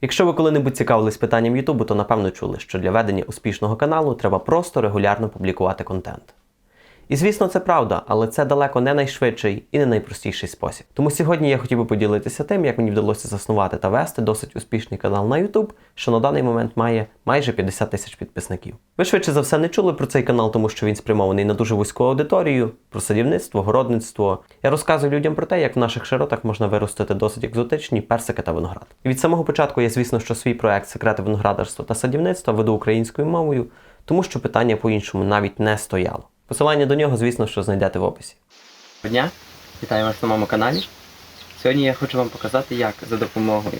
Якщо ви коли-небудь цікавились питанням Ютубу, то напевно чули, що для ведення успішного каналу треба просто регулярно публікувати контент. І звісно, це правда, але це далеко не найшвидший і не найпростіший спосіб. Тому сьогодні я хотів би поділитися тим, як мені вдалося заснувати та вести досить успішний канал на YouTube, що на даний момент має майже 50 тисяч підписників. Ви швидше за все не чули про цей канал, тому що він спрямований на дуже вузьку аудиторію, про садівництво, городництво. Я розказую людям про те, як в наших широтах можна виростити досить екзотичні персики та виноград. І від самого початку я, звісно, що свій проект Секрети виноградарства та садівництва веду українською мовою, тому що питання по-іншому навіть не стояло. Посилання до нього, звісно, що знайдете в описі. Дня, вітаю вас на моєму каналі. Сьогодні я хочу вам показати, як за допомогою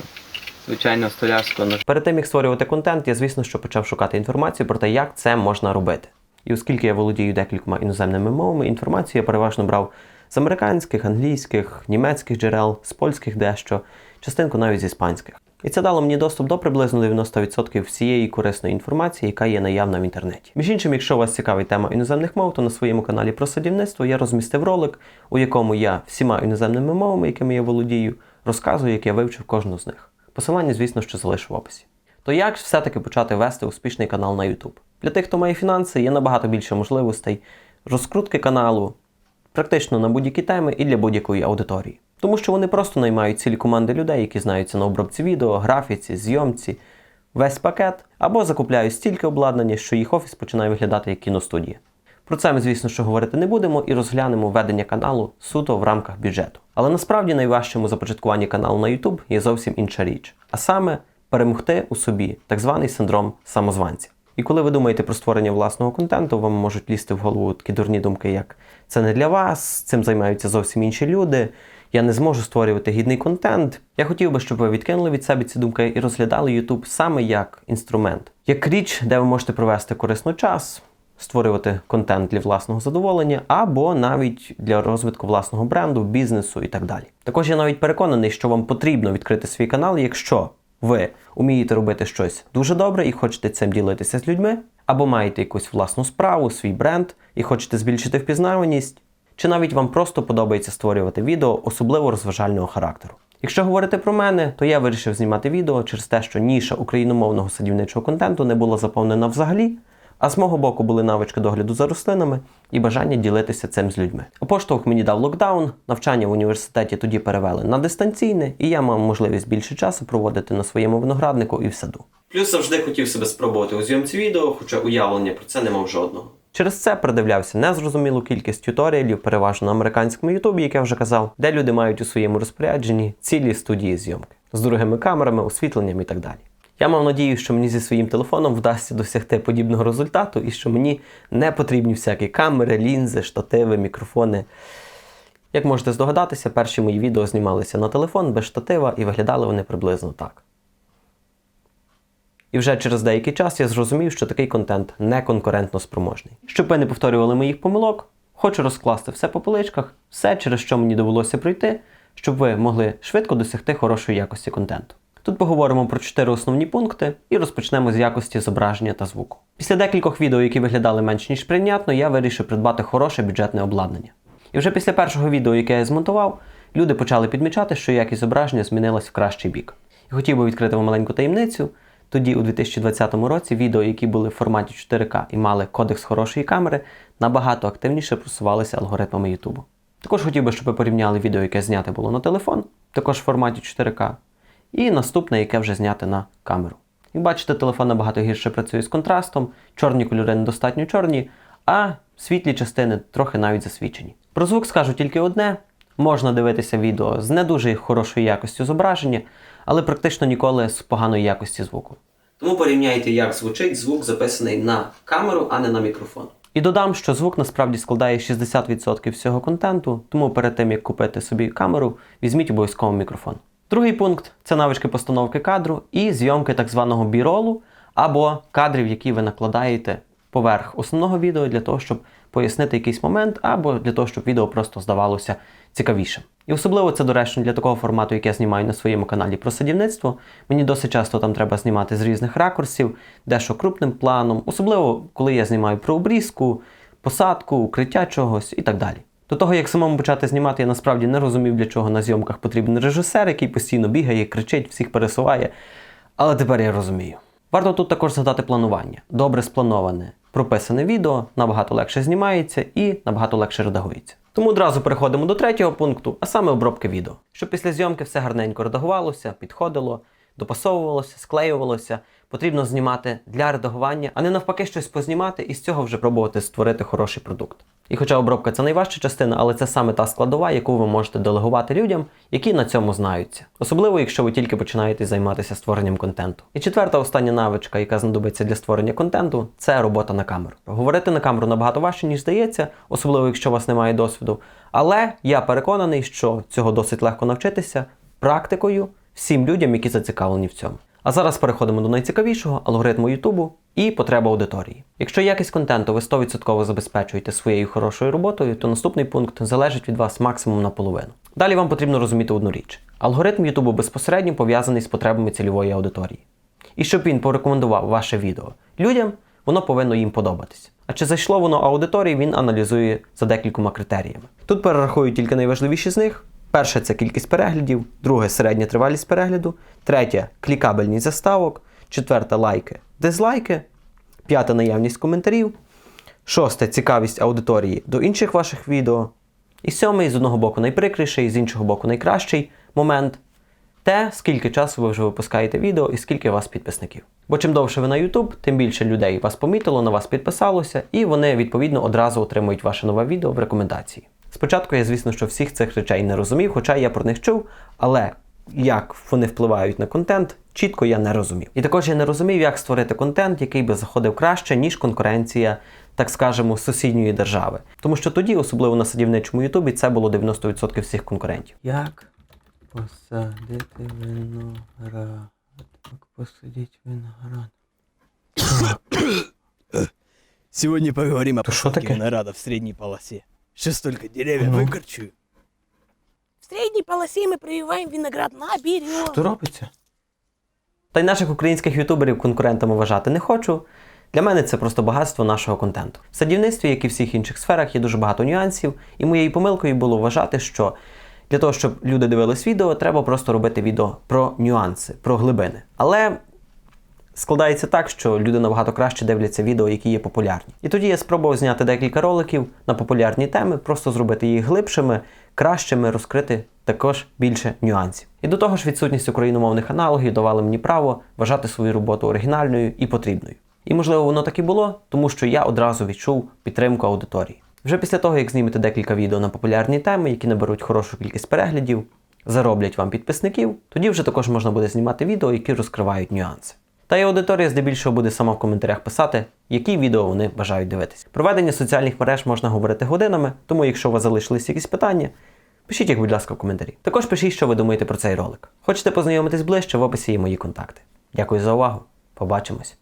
звичайного столярського ножа. Перед тим як створювати контент, я, звісно, що почав шукати інформацію про те, як це можна робити. І оскільки я володію декількома іноземними мовами, інформацію я переважно брав з американських, англійських, німецьких джерел, з польських дещо, частинку навіть з іспанських. І це дало мені доступ до приблизно 90% всієї корисної інформації, яка є наявна в інтернеті. Між іншим, якщо вас цікавить тема іноземних мов, то на своєму каналі про садівництво я розмістив ролик, у якому я всіма іноземними мовами, якими я володію, розказую, як я вивчив кожну з них. Посилання, звісно, що залишу в описі. То як ж все-таки почати вести успішний канал на YouTube? Для тих, хто має фінанси, є набагато більше можливостей розкрутки каналу, практично на будь-які теми і для будь-якої аудиторії. Тому що вони просто наймають цілі команди людей, які знаються на обробці відео, графіці, зйомці, весь пакет, або закупляють стільки обладнання, що їх офіс починає виглядати як кіностудія. Про це ми, звісно, що говорити не будемо і розглянемо ведення каналу суто в рамках бюджету. Але насправді найважчим у започаткуванні каналу на YouTube є зовсім інша річ, а саме перемогти у собі так званий синдром самозванця. І коли ви думаєте про створення власного контенту, вам можуть лізти в голову такі дурні думки, як це не для вас, цим займаються зовсім інші люди. Я не зможу створювати гідний контент. Я хотів би, щоб ви відкинули від себе ці думки і розглядали YouTube саме як інструмент, як річ, де ви можете провести корисно час, створювати контент для власного задоволення, або навіть для розвитку власного бренду, бізнесу і так далі. Також я навіть переконаний, що вам потрібно відкрити свій канал, якщо ви вмієте робити щось дуже добре і хочете цим ділитися з людьми, або маєте якусь власну справу, свій бренд і хочете збільшити впізнаваність, чи навіть вам просто подобається створювати відео, особливо розважального характеру. Якщо говорити про мене, то я вирішив знімати відео через те, що ніша україномовного садівничого контенту не була заповнена взагалі, а з мого боку були навички догляду за рослинами і бажання ділитися цим з людьми. Поштовх мені дав локдаун, навчання в університеті тоді перевели на дистанційне, і я мав можливість більше часу проводити на своєму винограднику і в саду. Плюс завжди хотів себе спробувати у зйомці відео, хоча уявлення про це не мав жодного. Через це придивлявся незрозумілу кількість тюторіалів, переважно на американському ютубі, як я вже казав, де люди мають у своєму розпорядженні цілі студії зйомки з дорогими камерами, освітленням і так далі. Я мав надію, що мені зі своїм телефоном вдасться досягти подібного результату і що мені не потрібні всякі камери, лінзи, штативи, мікрофони. Як можете здогадатися, перші мої відео знімалися на телефон без штатива і виглядали вони приблизно так. І вже через деякий час я зрозумів, що такий контент не конкурентно спроможний. Щоб ви не повторювали моїх помилок, хочу розкласти все по поличках, все, через що мені довелося пройти, щоб ви могли швидко досягти хорошої якості контенту. Тут поговоримо про чотири основні пункти і розпочнемо з якості зображення та звуку. Після декількох відео, які виглядали менш ніж прийнятно, я вирішив придбати хороше бюджетне обладнання. І вже після першого відео, яке я змонтував, люди почали підмічати, що якість зображення змінилась в кращий бік. І хотів би відкрити вам маленьку таємницю. Тоді, у 2020 році, відео, які були в форматі 4К і мали кодекс хорошої камери, набагато активніше просувалися алгоритмами YouTube. Також хотів би, щоб ви порівняли відео, яке зняте було на телефон, також в форматі 4К, і наступне, яке вже зняте на камеру. Як бачите, телефон набагато гірше працює з контрастом, чорні кольори недостатньо чорні, а світлі частини трохи навіть засвічені. Про звук скажу тільки одне: можна дивитися відео з не дуже хорошою якістю зображення, але практично ніколи з поганої якості звуку. Тому порівняйте, як звучить звук, записаний на камеру, а не на мікрофон. І додам, що звук насправді складає 60% всього контенту, тому перед тим як купити собі камеру, візьміть обов'язково мікрофон. Другий пункт це навички постановки кадру і зйомки так званого біролу або кадрів, які ви накладаєте поверх основного відео для того, щоб пояснити якийсь момент, або для того, щоб відео просто здавалося цікавішим. І особливо це доречно для такого формату, як я знімаю на своєму каналі про садівництво. Мені досить часто там треба знімати з різних ракурсів, дещо крупним планом, особливо коли я знімаю про обрізку, посадку, укриття чогось і так далі. До того, як самому почати знімати, я насправді не розумів, для чого на зйомках потрібен режисер, який постійно бігає, кричить, всіх пересуває. Але тепер я розумію. Варто тут також згадати планування. Добре сплановане, прописане відео набагато легше знімається і набагато легше редагується. Тому одразу переходимо до третього пункту, а саме обробки відео. Щоб після зйомки все гарненько редагувалося, підходило, допасовувалося, склеювалося, потрібно знімати для редагування, а не навпаки щось познімати і з цього вже пробувати створити хороший продукт. І хоча обробка це найважча частина, але це саме та складова, яку ви можете делегувати людям, які на цьому знаються. Особливо, якщо ви тільки починаєте займатися створенням контенту. І четверта остання навичка, яка знадобиться для створення контенту, це робота на камеру. Говорити на камеру набагато важче, ніж здається, особливо якщо у вас немає досвіду. Але я переконаний, що цього досить легко навчитися практикою всім людям, які зацікавлені в цьому. А зараз переходимо до найцікавішого алгоритму Ютубу і потреба аудиторії. Якщо якість контенту ви 100% забезпечуєте своєю хорошою роботою, то наступний пункт залежить від вас максимум наполовину. Далі вам потрібно розуміти одну річ: алгоритм Ютубу безпосередньо пов'язаний з потребами цільової аудиторії. І щоб він порекомендував ваше відео людям, воно повинно їм подобатись. А чи зайшло воно аудиторії, він аналізує за декількома критеріями. Тут перерахую тільки найважливіші з них. Перше це кількість переглядів, друге середня тривалість перегляду, третє клікабельність заставок, четверте лайки, дизлайки, п'яте наявність коментарів, шосте цікавість аудиторії до інших ваших відео. І сьомий з одного боку найприкріший, з іншого боку найкращий момент те, скільки часу ви вже випускаєте відео і скільки у вас підписників. Бо чим довше ви на YouTube, тим більше людей вас помітило, на вас підписалося, і вони відповідно одразу отримують ваше нове відео в рекомендації. Спочатку я, звісно, що всіх цих речей не розумів, хоча я про них чув, але як вони впливають на контент, чітко я не розумів. І також я не розумів, як створити контент, який би заходив краще, ніж конкуренція, так скажемо, сусідньої держави. Тому що тоді, особливо на садівничому Ютубі, це було 90% всіх конкурентів. Як посадити виноград? Як посадити виноград? Сегодня поговорим о То шо посадке таке? винограда в средней полосе. Сейчас только деревья Ну. выкорчую. В средней полосе мы прививаем виноград на берег. Що робиться? Та й наших українських ютуберів конкурентами вважати не хочу. Для мене це просто багатство нашого контенту. В садівництві, як і в всіх інших сферах, є дуже багато нюансів, і моєю помилкою було вважати, що для того, щоб люди дивились відео, треба просто робити відео про нюанси, про глибини. Але складається так, що люди набагато краще дивляться відео, які є популярні. І тоді я спробував зняти декілька роликів на популярні теми, просто зробити їх глибшими, кращими, розкрити також більше нюансів. І до того ж, відсутність україномовних аналогів давала мені право вважати свою роботу оригінальною і потрібною. І можливо воно так і було, тому що я одразу відчув підтримку аудиторії. Вже після того, як знімете декілька відео на популярні теми, які наберуть хорошу кількість переглядів, зароблять вам підписників, тоді вже також можна буде знімати відео, які розкривають нюанси. Та й аудиторія здебільшого буде сама в коментарях писати, які відео вони бажають дивитися. Проведення соціальних мереж можна говорити годинами, тому якщо у вас залишились якісь питання, пишіть їх, будь ласка, в коментарі. Також пишіть, що ви думаєте про цей ролик. Хочете познайомитись ближче, в описі є мої контакти. Дякую за увагу. Побачимось.